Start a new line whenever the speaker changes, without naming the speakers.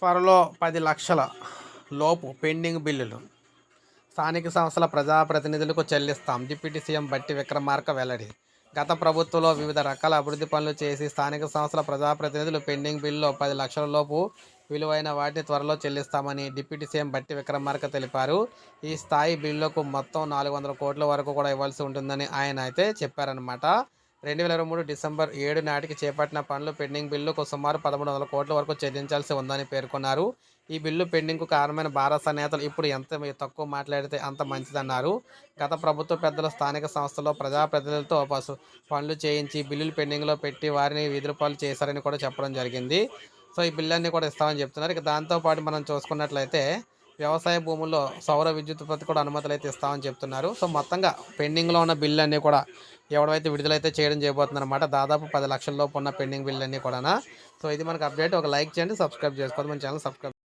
త్వరలో పది లక్షల లోపు పెండింగ్ బిల్లులు. స్థానిక సంస్థల ప్రజాప్రతినిధులకు చెల్లిస్తాం. డిప్యూటీ సీఎం బట్టి విక్రమార్క వెల్లడి. గత ప్రభుత్వంలో వివిధ రకాల అభివృద్ధి పనులు చేసి స్థానిక సంస్థల ప్రజాప్రతినిధులు పెండింగ్ బిల్లులో పది లక్షల లోపు విలువైన వాటిని త్వరలో చెల్లిస్తామని డిప్యూటీ సీఎం బట్టి విక్రమార్క తెలిపారు. ఈ స్థాయి బిల్లులకు మొత్తం నాలుగు వందల కోట్ల వరకు కూడా ఇవ్వాల్సి ఉంటుందని ఆయన అయితే చెప్పారనమాట రెండు వేల ఇరవై మూడు డిసెంబర్ ఏడు నాటికి చేపట్టిన పనులు పెండింగ్ బిల్లుకు సుమారు పదమూడు వందల కోట్ల వరకు చెల్లించాల్సి ఉందని పేర్కొన్నారు. ఈ బిల్లు పెండింగ్కు కారణమైన భారత నేతలు ఇప్పుడు ఎంత తక్కువ మాట్లాడితే అంత మంచిదన్నారు. గత ప్రభుత్వ పెద్దలు స్థానిక సంస్థల్లో ప్రజాప్రతినిధులతో పసు పనులు చేయించి బిల్లులు పెండింగ్లో పెట్టి వారిని విధులపాలు చేశారని కూడా చెప్పడం జరిగింది. సో ఈ బిల్లు అన్నీ కూడా ఇస్తామని చెప్తున్నారు. ఇక దాంతోపాటు మనం చూసుకున్నట్లయితే వ్యవసాయ భూముల్లో సౌర విద్యుత్ ఉత్పత్తి కూడా అనుమతులు అయితే ఇస్తామని చెప్తున్నారు. సో మొత్తంగా పెండింగ్లో ఉన్న బిల్లు అన్నీ కూడా ఎవడైతే విడుదలైతే చేయడం చేయబోతున్నారు దాదాపు పది లక్షల లోపు ఉన్న పెండింగ్ బిల్లు అన్నీ కూడా సో ఇది మనకు అప్డేట్. ఒక లైక్ చేయండి సబ్స్క్రైబ్ చేసుకోవద్దు మన ఛానల్ సబ్స్క్రైబ్